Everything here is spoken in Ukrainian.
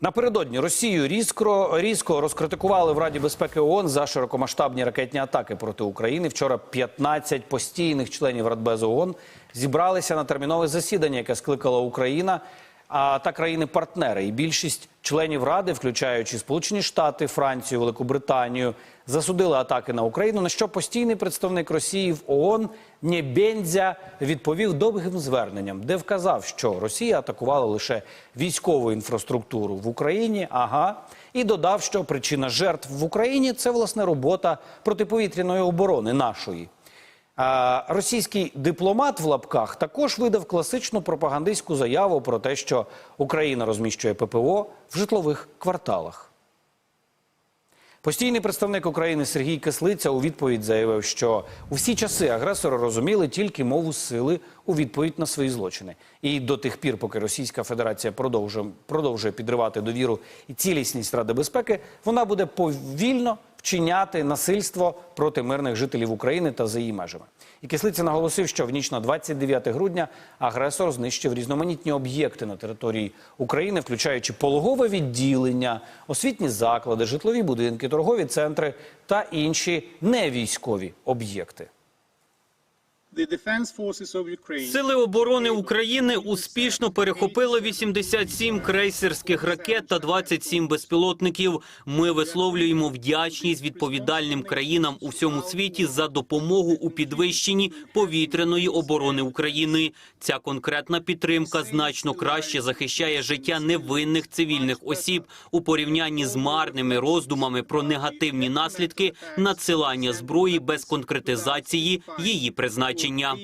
Напередодні Росію різко, різко розкритикували в Раді безпеки ООН за широкомасштабні ракетні атаки проти України. Вчора 15 постійних членів Радбезу ООН зібралися на термінове засідання, яке скликала Україна та країни-партнери. І більшість членів Ради, включаючи Сполучені Штати, Францію, Велику Британію, засудили атаки на Україну. На що постійний представник Росії в ООН Нєбєндзя відповів довгим зверненням, де вказав, що Росія атакувала лише військову інфраструктуру в Україні. Ага, і додав, що причина жертв в Україні це власне робота протиповітряної оборони нашої. Російський дипломат в лапках також видав класичну пропагандистську заяву про те, що Україна розміщує ППО в житлових кварталах. Постійний представник України Сергій Кислиця у відповідь заявив, що у всі часи агресори розуміли тільки мову сили у відповідь на свої злочини. І до тих пір, поки Російська Федерація продовжує, продовжує підривати довіру і цілісність Ради безпеки, вона буде повільно вчиняти насильство проти мирних жителів України та за її межами. І Кислиця наголосив, що в ніч на 29 грудня агресор знищив різноманітні об'єкти на території України, включаючи пологове відділення, освітні заклади, житлові будинки, торгові центри та інші невійськові об'єкти. Сили оборони України успішно перехопили 87 крейсерських ракет та 27 безпілотників. Ми висловлюємо вдячність відповідальним країнам у всьому світі за допомогу у підвищенні повітряної оборони України. Ця конкретна підтримка значно краще захищає життя невинних цивільних осіб у порівнянні з марними роздумами про негативні наслідки надсилання зброї без конкретизації її призначення. Xinjiang.